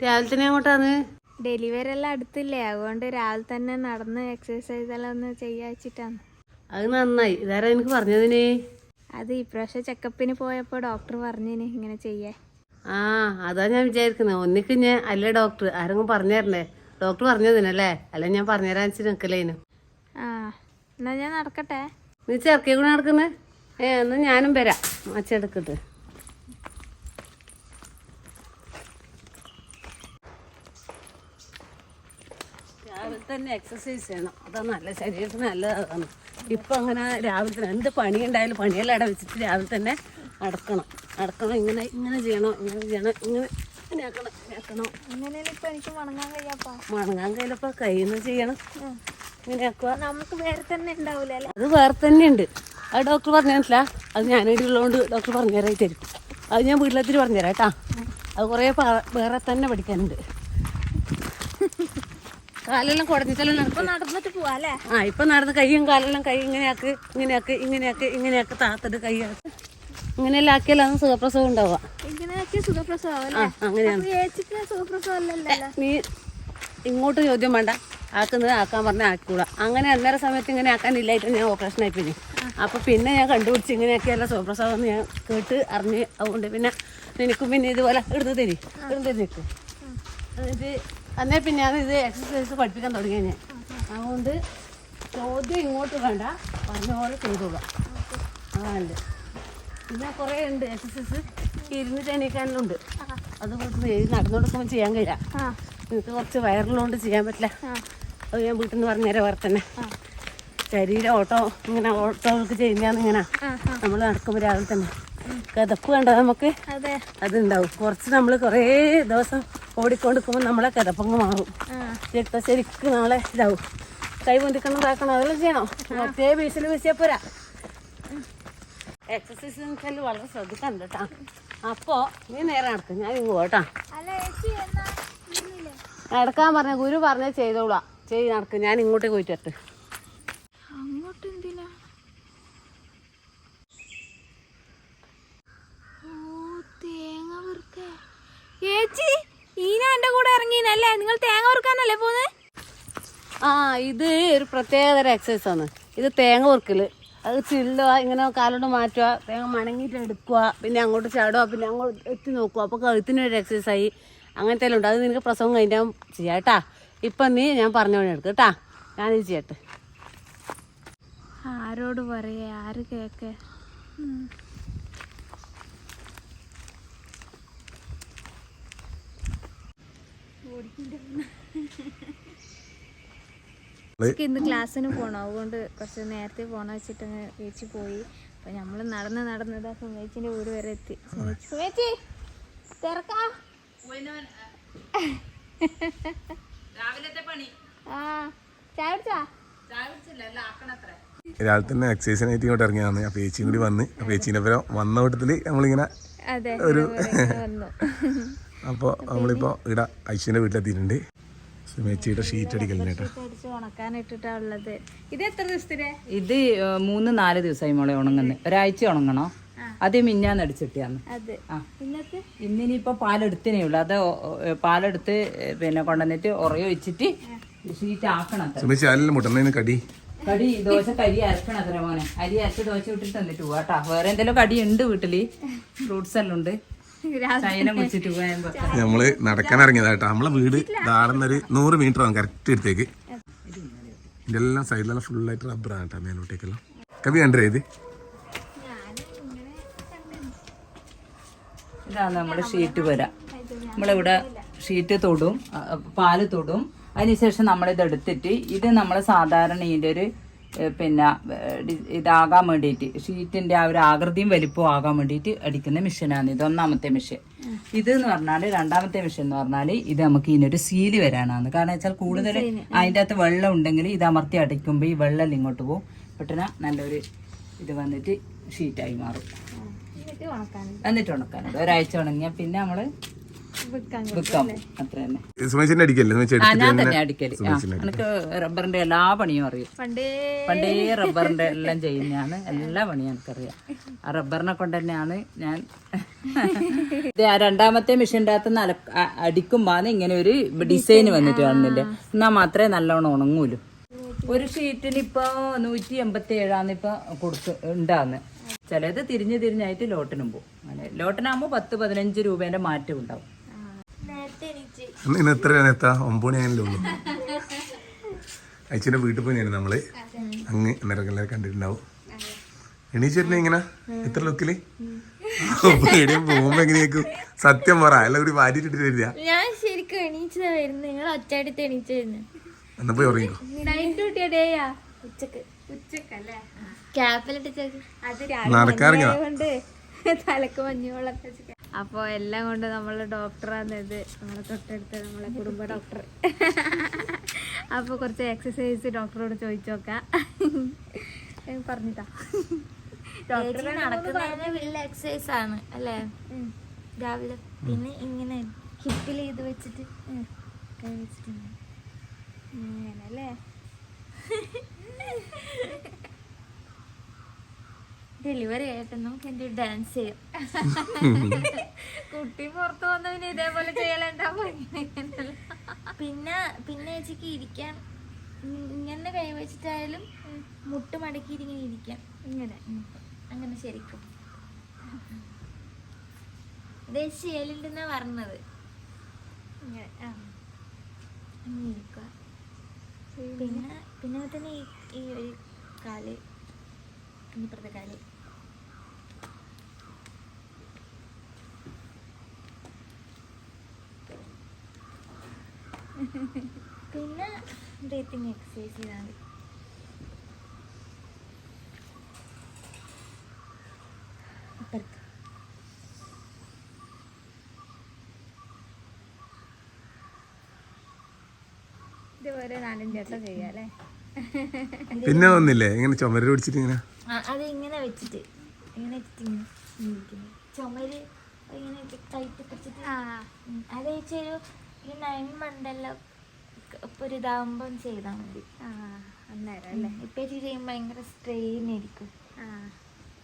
രാവിലെ തന്നെ അങ്ങോട്ടാന്ന് ഡെലിവറി എല്ലാം അടുത്തില്ലേ? അതുകൊണ്ട് രാവിലെ തന്നെ നടന്ന് എക്സസൈസ് എല്ലാം ഒന്ന് ചെയ്യാച്ചിട്ടാണ് അത് നന്നായി. ഇതാരാ എനിക്ക് പറഞ്ഞതിന്? അത് ഇപ്രാവശ്യം ചെക്കപ്പിന് പോയപ്പോൾ ഡോക്ടർ പറഞ്ഞിന് ഇങ്ങനെ ചെയ്യേ ആ അതാ ഞാൻ വിചാരിക്കുന്നത് ഒന്നിക്ക് ഞാൻ അല്ലേ ഡോക്ടർ ആരെങ്കിലും പറഞ്ഞു തരണ്ടേ ഡോക്ടർ പറഞ്ഞതിനല്ലേ അല്ല ഞാൻ പറഞ്ഞുതരാൻ വെച്ച് നിൽക്കലേനു ആ എന്നാ ഞാൻ നടക്കട്ടെ. നീ ചെറുക്കേ കൂടെ നടക്കുന്നേ? ഏ എന്നാ ഞാനും വരാം. അച്ചെടുക്കട്ട് തന്നെ എക്സസൈസ് ചെയ്യണം. അതാണ് നല്ല ശരീരത്തിന് നല്ലതാണ് ഇപ്പം അങ്ങനെ രാവിലെ തന്നെ എന്ത് പണി ഉണ്ടായാലും പണിയെല്ലാം ഇട വെച്ചിട്ട് രാവിലെ തന്നെ നടക്കണം. നടക്കണം ഇങ്ങനെ ഇങ്ങനെ ചെയ്യണം ഇങ്ങനെ ചെയ്യണം ഇങ്ങനെ എനിക്ക് മണങ്ങാൻ കഴിയാപ്പാ മണങ്ങാൻ കയ്യിലപ്പോൾ കയ്യിൽ നിന്ന് ചെയ്യണം അത് നമുക്ക് വേറെ തന്നെ ഉണ്ട് അത് വേറെ തന്നെയുണ്ട്. അത് ഡോക്ടർ പറഞ്ഞിട്ടില്ല അത് ഞാനിവിടെ ഉള്ളതുകൊണ്ട് ഡോക്ടർ പറഞ്ഞുതരായി തരും. അത് ഞാൻ വീട്ടിലെത്തിരി പറഞ്ഞുതരാം കേട്ടാ. അത് കുറേ വേറെ തന്നെ പഠിക്കാനുണ്ട്. കാലെല്ലാം കുടഞ്ഞിട്ടെല്ലാം നടക്കും നടന്നിട്ട് പോവാല്ലേ ആ ഇപ്പൊ നടന്ന് കൈയും കാലെല്ലാം കൈ ഇങ്ങനെയാക്ക് ഇങ്ങനെയാക്ക് ഇങ്ങനെയാക്ക് ഇങ്ങനെയാക്ക് താത്തത് കൈയാക്ക് ഇങ്ങനെയെല്ലാം ആക്കിയാലാണ് സുഖപ്രസവം ഉണ്ടാവുക. സുഖപ്രസവം അങ്ങനെയാണ്. സുഖപ്രസവം നീ ഇങ്ങോട്ട് ചോദ്യം വേണ്ട. ആക്കുന്നത് ആക്കാൻ പറഞ്ഞാൽ ആക്കിക്കൂടാ അങ്ങനെ അന്നേരം സമയത്ത് ഇങ്ങനെ ആക്കാനില്ലായിട്ട് ഞാൻ ഓപ്പറേഷൻ ആയി പിന്നെ അപ്പോൾ പിന്നെ ഞാൻ കണ്ടുപിടിച്ച് ഇങ്ങനെയൊക്കെയല്ല സുപ്രസവം എന്ന് ഞാൻ കേട്ട് അറിഞ്ഞ് അതുകൊണ്ട് പിന്നെ നിനക്കും പിന്നെ ഇതുപോലെ എടുത്ത് തരി. എടുത്ത് നിൽക്കും ഇത് അന്നേ പിന്നെ ഞാൻ ഇത് എക്സസൈസ് പഠിപ്പിക്കാൻ തുടങ്ങിയ ഞാൻ. അതുകൊണ്ട് ചോദ്യം ഇങ്ങോട്ട് വേണ്ട പറഞ്ഞ പോലെ ചെയ്തോളാം അതാണ്ട് പിന്നെ കുറേ ഉണ്ട് എക്സസൈസ് ഇരുന്നിട്ട് എണീക്കാനുണ്ട്. നടന്നു നടന്നുകൊടുക്കുമ്പോൾ ചെയ്യാൻ കഴിയാം നിങ്ങൾക്ക് കുറച്ച് വയറിലുകൊണ്ട് ചെയ്യാൻ പറ്റില്ല. അത് ഞാൻ വീട്ടിൽ നിന്ന് പറഞ്ഞേരെ വേറെ തന്നെ. ശരീരം ഓട്ടോ ഇങ്ങനെ ഓട്ടോകൾക്ക് ചെയ്യുന്നതാണ് ഇങ്ങനെ. നമ്മൾ നടക്കുമ്പോൾ രാവിലെ തന്നെ. കിതപ്പ് കണ്ടോ നമുക്ക്? അതെ. അതുണ്ടാവും. കുറച്ച് നമ്മൾ കുറേ ദിവസം ഓടിക്കൊണ്ടിരിക്കുമ്പോൾ നമ്മളെ കിതപ്പങ്ങ് മാറും. രക്തം ശരിക്കും നാളെ ഇതാവും. കൈ പൊന്തിക്കണം ഇതാക്കണം. അതെല്ലാം ചെയ്യണം. മറ്റേ വീശിൽ വീശിയാൽ പോരാ. എക്സസൈസ് വെച്ചാൽ വളരെ ശ്രദ്ധിക്കണ്ട കേട്ടാ. അപ്പോൾ നീ നേരെ നടക്കും. ഞാൻ ഇങ്ങ് പോട്ടാ നടക്കാൻ പറഞ്ഞ ഗുരു പറഞ്ഞ ചെയ്തോളാം. ചെയ്ത് നടക്കും. ഞാൻ ഇങ്ങോട്ടേക്ക് പോയിട്ട് വരട്ടെ അങ്ങോട്ട് എന്തിനാ ഓ തേങ്ങ വറുക്ക ചേച്ചി ഈന എന്റെ ഇറങ്ങിനല്ലേ നിങ്ങൾ തേങ്ങ വറുക്കാനല്ലേ പോകുന്നത് ആ ഇത് ഒരു പ്രത്യേകതരം എക്സസൈസ് ആണ്. ഇത് തേങ്ങ വറുക്കൽ. അത് ചില്ലുക ഇങ്ങനെ കാലോട്ട് മാറ്റുക തേങ്ങ മണങ്ങിയിട്ട് എടുക്കുക പിന്നെ അങ്ങോട്ട് ചാടുക പിന്നെ അങ്ങോട്ട് എത്തി നോക്കുക. അപ്പോൾ കഴുത്തിനൊരു എക്സസൈസ് ആയി. അങ്ങനത്തെ എല്ലാം ഉണ്ട്. അത് നിനക്ക് പ്രസവം കഴിഞ്ഞാൽ ചെയ്യാം കേട്ടാ. ഇപ്പം നീ ഞാൻ പറഞ്ഞ പണി എടുക്കുക കേട്ടാ. ഞാനിത് ചെയ്യട്ടെ. ആരോട് പറയേ? ആര് കേക്ക്? ഇന്ന് ക്ലാസ്സിന് പോണം. അതുകൊണ്ട് കുറച്ച് നേരത്തെ പോണ വെച്ചിട്ട് അങ്ങ് ചേച്ചി പോയി. അപ്പൊ നമ്മൾ നടന്ന് നടന്നത് ആ സുമേച്ചിന്റെ വീട് വരെ എത്തി. സുമേച്ചി സുമേച്ചി തിരക്കാ? ആ ചായ കുടിച്ചാ? രാവിലെ തന്നെ എക്സസൈസിനായിട്ട് ഇങ്ങോട്ട് ഇറങ്ങിയതാണ്. ആ ചേച്ചിയും കൂടി വന്ന്. ആ പേച്ചീന്റെ പേരോ വന്ന കൂട്ടത്തിൽ നമ്മളിങ്ങനെ ഒരു അപ്പോൾ നമ്മളിപ്പോൾ ഇവിടെ ഐശ്വര്യ വീട്ടിലെത്തിയിട്ടുണ്ട്. സുമേച്ചിയുടെ ഷീറ്റ് അടിക്കലിന് കേട്ടോ. ഇത് എത്ര ദിവസത്തിനെ? ഇത് മൂന്ന് നാല് ദിവസമായി മോളെ ഉണങ്ങുന്നത് ഒരാഴ്ച ഉണങ്ങണോ? അത്. അടിച്ചിട്ടാന്ന് ആ. ഇന്നത്തെ ഇന്നിനിപ്പോ പാലെടുത്തിനേ ഉള്ളു. അത് പാലെടുത്ത് പിന്നെ കൊണ്ടുവന്നിട്ട് ഉറയൊഴിച്ചിട്ട് ഷീറ്റ് ആക്കണം സുമേച്ചി മുട്ടുന്നതിന് കടി? കടി ദോശ കരി അരക്കണം അത്ര മോനെ. അരി അരച്ച് ദോശ ഇട്ടിട്ട് തന്നിട്ട് പോവാട്ടാ വേറെ എന്തെങ്കിലും കടി ഉണ്ട് വീട്ടിൽ. ഫ്രൂട്ട്സ് എല്ലാം ഉണ്ട്. നമ്മൾ നടക്കാൻ ഇറങ്ങിയതാ കേട്ടോ നമ്മളെ വീട് താഴ്ന്നൊരു നൂറ് മീറ്റർ ആണ് കറക്റ്റ് അടുത്തേക്ക് ഇതെല്ലാം സൈഡിലെല്ലാം ഫുള്ളായിട്ട് റബ്ബറാണ് കേട്ടോ മേലോട്ടേക്കെല്ലാം. കവി കണ്ടേ ഇത്? ഇതാണ് നമ്മുടെ ഷീറ്റ് വര. നമ്മളിവിടെ ഷീറ്റ് തൊടും പാൽ തൊടും. അതിനുശേഷം നമ്മളിത് എടുത്തിട്ട് ഇത് നമ്മൾ സാധാരണ ഇതിന്റെ ഒരു പിന്നെ ഇതാകാൻ വേണ്ടിയിട്ട് ഷീറ്റിന്റെ ആ ഒരു ആകൃതിയും വലിപ്പവും ആകാൻ വേണ്ടിയിട്ട് അടിക്കുന്ന മെഷീനാണ് ഇത് ഒന്നാമത്തെ മെഷീൻ. ഇത് എന്ന് പറഞ്ഞാൽ രണ്ടാമത്തെ മെഷീൻ എന്ന് പറഞ്ഞാൽ ഇത് നമുക്ക് ഇതിനൊരു സീൽ വരാനാണ്. കാരണം വെച്ചാൽ കൂടുതൽ അതിന്റെ അകത്ത് വെള്ളം ഉണ്ടെങ്കിൽ ഇത് അമർത്തി അടിക്കുമ്പോൾ ഈ വെള്ളം ഇങ്ങോട്ട് പോകും. പെട്ടെന്ന് നല്ലൊരു ഇത് വന്നിട്ട് ഷീറ്റായി മാറും. എന്നിട്ട് ഉണക്കാനുണ്ട്. ഒരാഴ്ച ഉണങ്ങിയാൽ പിന്നെ നമ്മൾ സുമേഷിന്റെ അടിക്കല്ലേ? സുമേഷ് അടിക്കൽ. എനിക്ക് റബ്ബറിന്റെ എല്ലാ പണിയും അറിയും. പണ്ടേ. പണ്ടേ റബ്ബറിന്റെ എല്ലാം ചെയ്യുന്നതാണ്. എല്ലാ പണിയും എനിക്കറിയാം. ആ റബ്ബറിനെ കൊണ്ട് തന്നെയാണ് ഞാൻ ഇത് ആ രണ്ടാമത്തെ മെഷീന്റെ അകത്ത് നല അടിക്കുമ്പോൾ ഇങ്ങനെ ഒരു ഡിസൈൻ വന്നിട്ട് കാണുന്നില്ല? എന്നാൽ മാത്രമേ നല്ലോണം ഉണങ്ങൂലൂ. ഒരു ഷീറ്റിന് ഇപ്പൊ നൂറ്റി എൺപത്തി ഏഴാന്ന് ഇപ്പൊ കൊടുത്ത് ഉണ്ടാന്ന്. ചിലത് തിരിഞ്ഞ് തിരിഞ്ഞായിട്ട് ലോട്ടിനും പോകും. അങ്ങനെ ലോട്ടിനാകുമ്പോൾ പത്ത് പതിനഞ്ച് രൂപേന്റെ മാറ്റം ഉണ്ടാവും. ഇന്ന് ഇന്ന് എത്ര എത്താ? ഒമ്പത് മണിയാണല്ലേ ഉള്ളൂ. വീട്ടിൽ പോയി ഞാൻ നമ്മൾ. അങ്ങ് അന്നേരം എല്ലാവരും കണ്ടിട്ടുണ്ടാവും. എണീച്ചേട്ടനെ ഇങ്ങനെ? എത്ര ലുക്കിൽ പേടിയും പോകുമ്പോ എങ്ങനെയൊക്കെ സത്യം പറ എല്ലാം കൂടി വാരിട്ടിട്ട് തരില്ല ഞാൻ ശരിക്കും എണീച്ചതാ വരുന്നത് നിങ്ങൾ ഒറ്റയടുത്ത് എണീച്ചായിരുന്നു എന്നാ പോയി ഉറങ്ങിക്കോ. ഉച്ചയ്ക്ക്. ഉച്ചക്കല്ലേ? ക്യാപ്പിലിട്ട് അത് നടക്കാറിങ്ങ? തലക്ക് വെച്ചിട്ട് അപ്പോൾ എല്ലാം കൊണ്ട് നമ്മൾ ഡോക്ടറാന്നത് നമ്മളെ തൊട്ടടുത്ത് നമ്മളെ കുടുംബ ഡോക്ടർ. അപ്പോൾ കുറച്ച് എക്സസൈസ് ഡോക്ടറോട് ചോദിച്ചു നോക്കാം. പറഞ്ഞിട്ടാ. ഡോക്ടർ വലിയ എക്സസൈസ് ആണ് അല്ലേ? രാവിലെ പിന്നെ ഇങ്ങനെ ഹിപ്പിൽ ഇത് വെച്ചിട്ട് കൈ വെച്ചിട്ട് ഇങ്ങനെ. അങ്ങനല്ലേ ഡെലിവറി ആയിട്ട് നമുക്ക് എന്തൊരു ഡാൻസ് ചെയ്യാം. കുട്ടി പുറത്ത് വന്ന പിന്നെ ഇതേപോലെ ചെയ്യലുണ്ടാവും പിന്നെ പിന്നെ ചേച്ചിക്ക് ഇരിക്കാൻ ഇങ്ങനെ കൈ വെച്ചിട്ടായാലും മുട്ട് മടക്കി ഇങ്ങനെ ഇരിക്കാം. ഇങ്ങനെ. അങ്ങനെ ശരിക്കും. ഇത് ശീലുണ്ടെന്നാ പറഞ്ഞത്. ഇങ്ങനെ. ആ. അങ്ങനെ ഇരിക്കുക പിന്നെ? പിന്നെ തന്നെ ഈ ഈ ഒരു കാൽ ഇനി കാൽ. പിന്നെ ബ്രീത്തിങ് എക്സസൈസ് ചെയ്താൽ മതി ഇപ്പുറത്ത് ഇതുപോലെ നാലഞ്ച് വട്ടം ചെയ്യാം അല്ലേ? പിന്നെ ഒന്നില്ലേ ഇങ്ങനെ ചുമര് പിടിച്ചിട്ട് ഇങ്ങനെ. അത് ഇങ്ങനെ വെച്ചിട്ട്. ഇങ്ങനെ വെച്ചിട്ട് ചുമര് ഇങ്ങനെ ടൈറ്റ് പിടിച്ചിട്ട്. അത് വെച്ചൊരു ഒരു നയൻ മന്തെല്ലാം ഇപ്പൊ ഒരു ഇതാകുമ്പം ചെയ്താൽ മതി. ആ അന്നേരം അല്ലേ? ഇപ്പൊ ഇത് ചെയ്യുമ്പോൾ ഭയങ്കര സ്ട്രെയിൻ ആയിരിക്കും. ആ.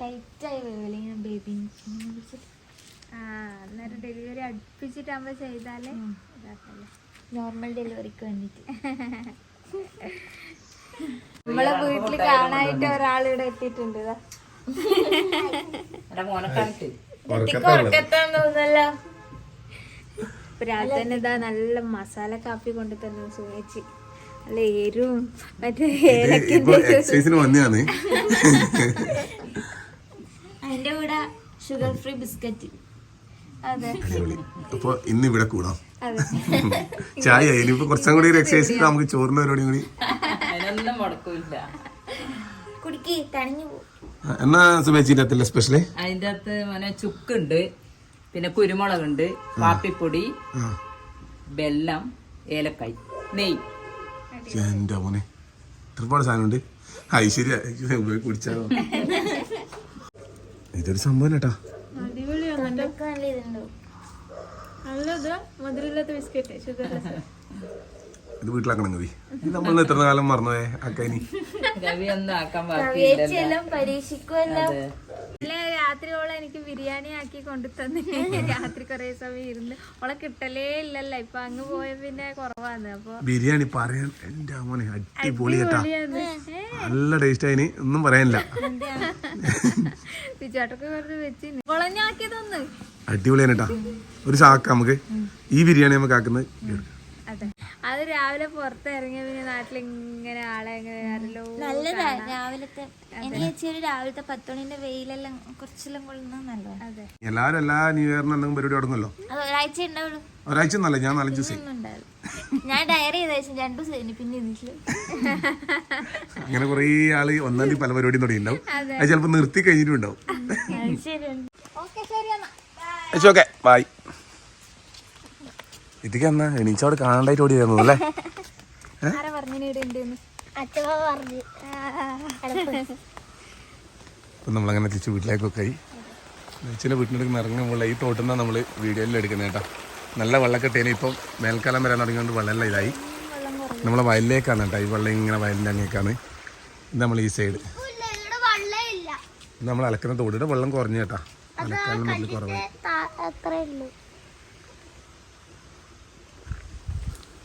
ടൈറ്റായി വരില്ല ഇങ്ങനെ ബേബി ഇങ്ങനെ ആ അന്നേരം ഡെലിവറി അടുപ്പിച്ചിട്ടാകുമ്പോൾ ചെയ്താലേ നോർമൽ ഡെലിവറിക്ക് വേണ്ടിട്ട്. നമ്മളെ വീട്ടിൽ കാണാനായിട്ട് ഒരാളിവിടെ എത്തിയിട്ടുണ്ട് ഇതാ ഉറക്കത്താന്ന് തോന്നല്ലോ രാവിലെ തന്നെ ഇതാ നല്ല മസാല കാപ്പി കൊണ്ട് തന്നെ സുഖിച്ച്. നല്ല എരും മറ്റേ അതിന്റെ കൂടെ ഷുഗർ ഫ്രീ ബിസ്ക്കറ്റ് അപ്പൊ ഇന്ന് ഇവിടെ കൂടാം. ചായ ഇനിയിപ്പോ കുറച്ചും കൂടി എക്സസൈസ് നമുക്ക് ചോറിന്റെ പരിപാടി കൂടി. എന്നാ സുമേച്ചിന്റെ അത്തല്ലേ സ്പെഷ്യൽ അതിന്റെ അകത്ത് മോനെ ചുക്കുണ്ട്. പിന്നെ കുരുമുളകുണ്ട് കാപ്പിപ്പൊടി വെല്ലം ഏലക്കായ്. നെയ്. എന്റെ മോനെ. ഒരുപാട് സാധനമുണ്ട്. ഐശ്വര്യ കുടിച്ചാലോ ഇതൊരു സംഭവം കേട്ടാ ഇത് വീട്ടിലാക്കണം കവി ഇത് നമ്മൾ എത്ര കാലം മറന്നുപോയെ അക്കനി രവി ഒന്നും ആക്കാൻ പരീക്ഷിക്കുമല്ലോ അല്ല രാത്രിയോളം എനിക്ക് ബിരിയാണി ആക്കി കൊണ്ടു തന്നെ രാത്രി കുറെ സമയം ഇരുന്ന് ഓളെ കിട്ടലേ ഇല്ലല്ലോ. ഇപ്പൊ അങ്ങ് പോയ പിന്നെ കുറവാന്ന്. അപ്പൊ ബിരിയാണി പറയാൻ എന്റെ മോനെ അടിപൊളി കേട്ടാ. നല്ല ടേസ്റ്റ് അതിന് ഒന്നും പറയാനില്ല. പിച്ചാട്ടൊക്കെ വെറുതെ വെച്ച് കുളഞ്ഞാക്കിയതൊന്ന് അടിപൊളിയാണ് കേട്ടാ. ഒരു ചാക്ക നമുക്ക്. ഈ ബിരിയാണി നമുക്ക് ആക്കുന്നത് അതെ രാവിലെ പുറത്തിറങ്ങിയ പിന്നെ നാട്ടിൽ ഇങ്ങനെ ആളെ ഇങ്ങനെ ആരല്ലോ നല്ലതാ. രാവിലത്തെ എനിക്ക് ഒരു രാവിലത്തെ പത്തുമണിന്റെ വെയിലെല്ലാം കുറച്ചെല്ലാം കൊള്ളുന്നത് നല്ലതാണ് അതെ. എല്ലാവരും എല്ലാ ന്യൂ ഇയറിന് എന്തെങ്കിലും പരിപാടി തുടങ്ങുമല്ലോ അത് ഒരാഴ്ച ഉണ്ടാവുള്ളൂ. ഒരാഴ്ച ഒന്നല്ല ഞാൻ നാലഞ്ച് ദിവസം ഞാൻ ഡയറി ചെയ്ത ശേഷം രണ്ടു ദിവസം പിന്നെ ഇതിൽ അങ്ങനെ കുറേ ആൾ ഒന്നാം തീയതി പല പരിപാടിയും തുടങ്ങിയിട്ടുണ്ടാവും. അത്. ചിലപ്പോൾ നിർത്തി കഴിഞ്ഞിട്ടുണ്ടാവും. ഓക്കെ ബായ് ഇതൊക്കെ എന്നാ എണീച്ചോട് കാണണ്ടായിട്ട് ഓടി വരുന്നത് അല്ലേ? അപ്പം നമ്മളങ്ങനെ തിരിച്ച് വീട്ടിലേക്കൊക്കെ ആയി. അച്ഛന്റെ വീട്ടിനടുക്കുന്ന ഇറങ്ങുമ്പോൾ ഈ തോട്ടിൽ നിന്നാണ് നമ്മൾ വീഡിയോയിൽ എടുക്കുന്നത് കേട്ടോ. നല്ല വെള്ളക്കെട്ടേനെ ഇപ്പം മേൽക്കാലം വരാൻ തുടങ്ങിയോണ്ട് വെള്ളമെല്ലാം ഇതായി. നമ്മളെ വയലിലേക്കാണ് കേട്ടോ. ഈ വെള്ളം ഇങ്ങനെ വയലിന്റെ അങ്ങേക്കാണ്. ഇത് നമ്മൾ ഈ സൈഡ്. നമ്മൾ അലക്കുന്ന തോടിയുടെ വെള്ളം കുറഞ്ഞു കേട്ടോ. അലക്കാനും വലിയ കുറവായി അത്രേ ഉള്ളൂ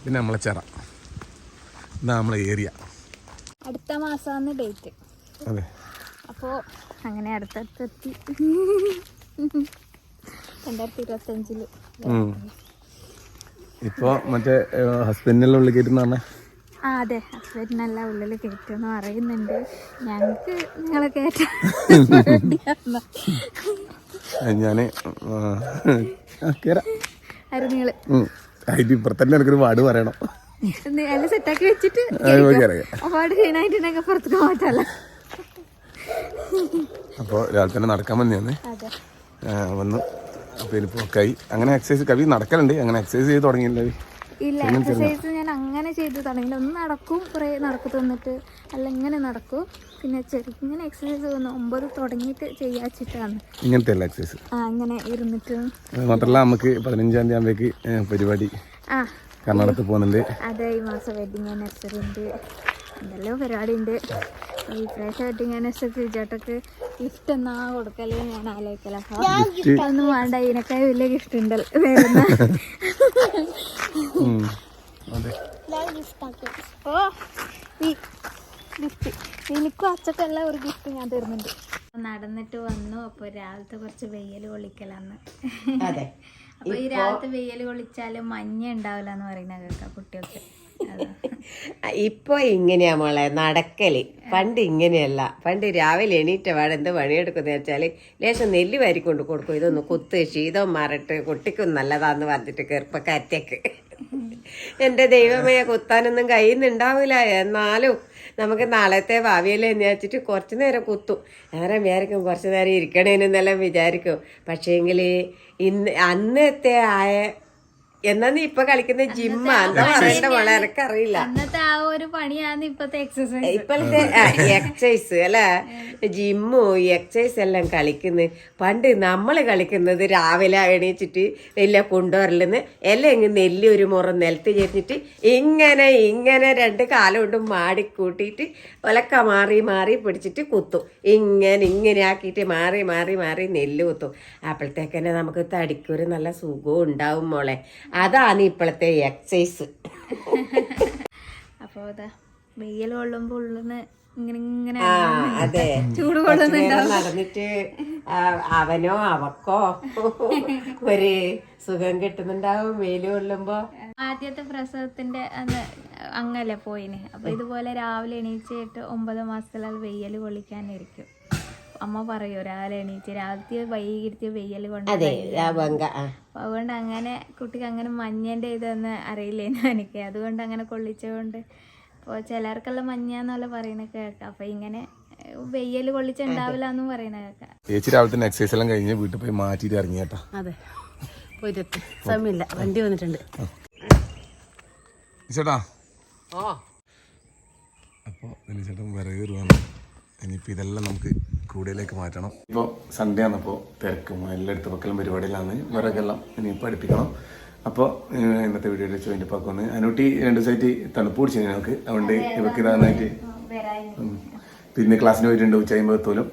പിന്നെ നമ്മളെ ചിറ. ഇതാ നമ്മളെ ഏരിയ അടുത്ത മാസമാണ് ഡേറ്റ് അതെ. അപ്പോൾ അങ്ങനെ അടുത്തടുത്തെത്തി. രണ്ടായിരത്തി ഇരുപത്തഞ്ചിൽ. അഞ്ചിൽ ഇപ്പോ മറ്റേ ഹസ്ബൻഡിനെല്ലാം ഉള്ളിൽ കയറ്റുന്ന ആ അതെ. ഹസ്ബൻഡിനെല്ലാം ഉള്ളിൽ കയറ്റുമെന്ന് പറയുന്നുണ്ട്. ഞങ്ങൾക്ക് നിങ്ങളെ കയറ്റാൻ ഞാൻ കയറാം ആരും അതിന്റെ ഇപ്പുറത്തന്നെ എനിക്കൊരു പാട് പറയണം. എല്ലാം സെറ്റാക്കി വെച്ചിട്ട് പുറത്തേക്ക് അപ്പോൾ രാവിലെ തന്നെ നടക്കാൻ വന്നെയാണ് വന്നു. അപ്പോൾ ഇനിയിപ്പോൾ കൈ. അങ്ങനെ എക്സസൈസ് കവി നടക്കലുണ്ട്. അങ്ങനെ എക്സസൈസ് ചെയ്ത് തുടങ്ങിയില്ല ഇല്ല എക്സസൈസ് ഞാൻ അങ്ങനെ ചെയ്ത്. തുടങ്ങി ഒന്ന് നടക്കും കുറേ നടക്കു തന്നിട്ട് അല്ല ഇങ്ങനെ നടക്കും. പിന്നെ ചെറുങ്ങനെ എക്സസൈസ് തോന്നുന്നു ഒമ്പത് തുടങ്ങിയിട്ട് ചെയ്യാച്ചിട്ടാണ്. ഇങ്ങനത്തെ അല്ല എക്സസൈസ് ആ അങ്ങനെ ഇരുന്നിട്ട്. മാത്രമല്ല നമുക്ക് പതിനഞ്ചാം തീയതി ആകുമ്പോഴേക്ക് പരിപാടി ആ. കർണാടകത്തിൽ പോകുന്നുണ്ട്. അതെ ഈ മാസം വെഡിങ് ആനിവേഴ്സറി ഉണ്ട്. എന്തെല്ലോ പരിപാടി ഉണ്ട് ഈ പ്രാവശ്യമായിട്ട് വെഡിങ് ചേട്ടക്ക് ഗിഫ്റ്റ് എന്നാ കൊടുക്കൽ ഞാൻ ആലോചിക്കല. ഒന്നും വേണ്ട ഇതിനൊക്കെ വലിയ ഗിഫ്റ്റ് ഉണ്ടല്ലോ വരുന്ന എനിക്കും അച്ഛക്കെല്ലാം ഒരു ഗിഫ്റ്റ് ഞാൻ തരുന്നുണ്ട്. നടന്നിട്ട് വന്നു. അപ്പൊ രാവിലത്തെ കുറച്ച് വെയ്യൽ കൊള്ളിക്കലാന്ന്. അപ്പൊ ഈ രാവിലത്തെ വെയ്യൽ കൊള്ളിച്ചാൽ മഞ്ഞ ഉണ്ടാവില്ല എന്ന് പറയുന്ന കേൾക്കാം കുട്ടികൾക്ക്. ഇപ്പൊ ഇങ്ങനെയാ മോളെ നടക്കൽ. പണ്ട് ഇങ്ങനെയല്ല. പണ്ട് രാവിലെ എണീറ്റ പാടെ എന്ത് പണിയെടുക്കുന്ന വെച്ചാൽ ലേശം നെല്ല് വാരിക്കൊണ്ട് കൊടുക്കും. ഇതൊന്ന് കുത്ത് ശീതം മാറിട്ട് കുട്ടിക്കും നല്ലതാന്ന് പറഞ്ഞിട്ട് കെറുപ്പക്കാറ്റക്ക് എന്റെ ദൈവമയ കുത്താനൊന്നും കഴിയുന്നുണ്ടാവില്ല എന്നാലും നമുക്ക് നാളത്തെ ഭാവിയല്ലേ എന്ന് വെച്ചിട്ട് കുറച്ച് നേരം കുത്തും. നേരം വിചാരിക്കും കുറച്ച് നേരം ഇരിക്കണേനെന്നെല്ലാം വിചാരിക്കും. പക്ഷേങ്കിൽ ഇന്ന് അന്നത്തെ ആയ എന്നാ നീ ഇപ്പൊ കളിക്കുന്ന ജിമ്മ എന്താ പറയണ്ട മോളെ എനക്കറിയില്ല അന്നത്തെ ആ ഒരു പണിയാണ് ഇപ്പത്തെ എക്സസൈസ് ഇപ്പോഴത്തെ എക്സസൈസ് അല്ലെ? ജിമ്മു എക്സസൈസ് എല്ലാം കളിക്കുന്നത് പണ്ട് നമ്മൾ കളിക്കുന്നത് രാവിലെ എണീച്ചിട്ട് എല്ലാം കൊണ്ടുവരലെന്ന് എല്ലാം ഇങ്ങ് നെല്ല് ഒരു മുറം നിലത്ത് ചേർന്നിട്ട് ഇങ്ങനെ ഇങ്ങനെ രണ്ട് കാലം കൊണ്ട് മാടിക്കൂട്ടിയിട്ട് ഒലക്ക മാറി മാറി പിടിച്ചിട്ട് കുത്തും. ഇങ്ങനെ ഇങ്ങനെ ആക്കിയിട്ട് മാറി മാറി മാറി നെല്ല് കുത്തും. അപ്പോഴത്തേക്കന്നെ നമുക്ക് തടിക്കൊരു നല്ല സുഖവും ഉണ്ടാവും മോളെ. അതാണ് ഇപ്പോഴത്തെ എക്സസൈസ് അപ്പൊ അതാ വെയ്യൽ കൊള്ളുമ്പോ ഉള്ളിന്ന് ഇങ്ങനെ ഇങ്ങനെ അതെ. ചൂട് നടന്നിട്ട് അവനോ അവക്കോ ഒരു സുഖം കിട്ടുന്നുണ്ടാവും വെയിൽ കൊള്ളുമ്പോ. ആദ്യത്തെ പ്രസവത്തിന്റെ അന്ന് അങ്ങല്ലേ പോയിന്. അപ്പൊ ഇതുപോലെ രാവിലെ എണീച്ചിട്ട് ഒമ്പത് മാസത്തിലുള്ള വെയ്യൽ കൊള്ളിക്കാനിരിക്കും. അമ്മ പറയൂ രാവിലെ എണീറ്റ് രാവിലത്തെ വൈകിട്ട് വെയ്യൽ കൊണ്ട് അതെ ആ ബംഗ ആ. അതുകൊണ്ട് അങ്ങനെ കുട്ടിക്ക് അങ്ങനെ മഞ്ഞന്റെ ഇതൊന്നും അറിയില്ലേ എനിക്ക്. അതുകൊണ്ട് അങ്ങനെ കൊള്ളിച്ചുകൊണ്ട് അപ്പോൾ ചിലർക്കെല്ലാം മഞ്ഞ എന്നല്ല പറയുന്ന കേൾക്കാം. അപ്പൊ ഇങ്ങനെ വെയ്യൽ കൊള്ളിച്ചുണ്ടാവില്ല എന്നും പറയുന്ന കേൾക്കാം. ചേച്ചി രാവിലത്തെ തന്നെ എക്സസൈസ് എല്ലാം കഴിഞ്ഞ് വീട്ടിൽ പോയി മാറ്റിയിട്ട് ഇറങ്ങി കേട്ടാ. അതെ. പോയിട്ട് സമയമില്ല. വണ്ടി വന്നിട്ടുണ്ട്. ചേട്ടാ. അപ്പോൾ ചേട്ടൻ വിറകേറുവാണ് ഇനിയിപ്പോൾ ഇതെല്ലാം നമുക്ക് കൂടുതലേക്ക് മാറ്റണം. ഇപ്പോൾ സൺഡേ ആണപ്പോൾ തിരക്കും എല്ലായിടത്തും പക്കലും പരിപാടിയിലാണ് വിറകെല്ലാം ഇനി പഠിപ്പിക്കണം അപ്പോൾ ഇന്നത്തെ വീഡിയോ വെച്ച് വേണ്ടി പാക്കൊന്ന് അനൂട്ടി രണ്ട് ദിവസമായിട്ട് തണുപ്പ് പിടിച്ചു ഞങ്ങൾക്ക്. അതുകൊണ്ട് ഇവർക്ക് ഇതാണായിട്ട് പിന്നെ ക്ലാസ്സിന് പോയിട്ടുണ്ട് ഉച്ച കഴിയുമ്പോൾ എത്തോലും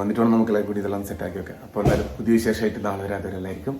വന്നിട്ട് വേണം നമുക്ക് എല്ലാവരും കൂടി ഇതെല്ലാം സെറ്റാക്കി വെക്കാം അപ്പോൾ എന്തായാലും പുതിയ വിശേഷമായിട്ട് നാളെ വരാത്തവരെല്ലായിരിക്കും.